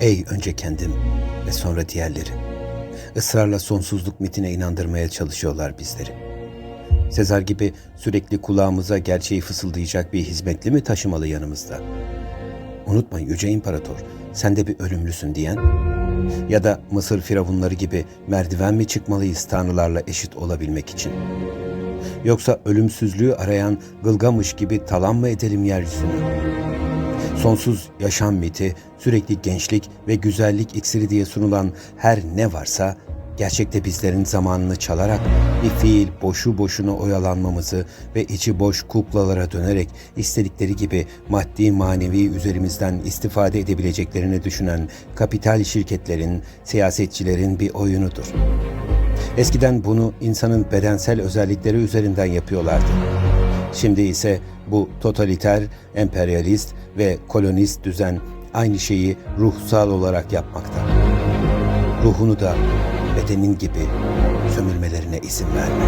Ey önce kendim ve sonra diğerleri. Israrla sonsuzluk mitine inandırmaya çalışıyorlar bizleri. Sezar gibi sürekli kulağımıza gerçeği fısıldayacak bir hizmetli mi taşımalı yanımızda? Unutma Yüce İmparator, sen de bir ölümlüsün diyen ya da Mısır firavunları gibi merdiven mi çıkmalıyız tanrılarla eşit olabilmek için? Yoksa ölümsüzlüğü arayan Gılgamış gibi talan mı edelim yeryüzünü? Sonsuz yaşam miti, sürekli gençlik ve güzellik iksiri diye sunulan her ne varsa gerçekte bizlerin zamanını çalarak bir fiil boşu boşuna oyalanmamızı ve içi boş kuklalara dönerek istedikleri gibi maddi manevi üzerimizden istifade edebileceklerini düşünen kapital şirketlerin, siyasetçilerin bir oyunudur. Eskiden bunu insanın bedensel özellikleri üzerinden yapıyorlardı. Şimdi ise bu totaliter, emperyalist ve kolonist düzen aynı şeyi ruhsal olarak yapmakta. Ruhunu da bedenin gibi sömürmelerine izin verme.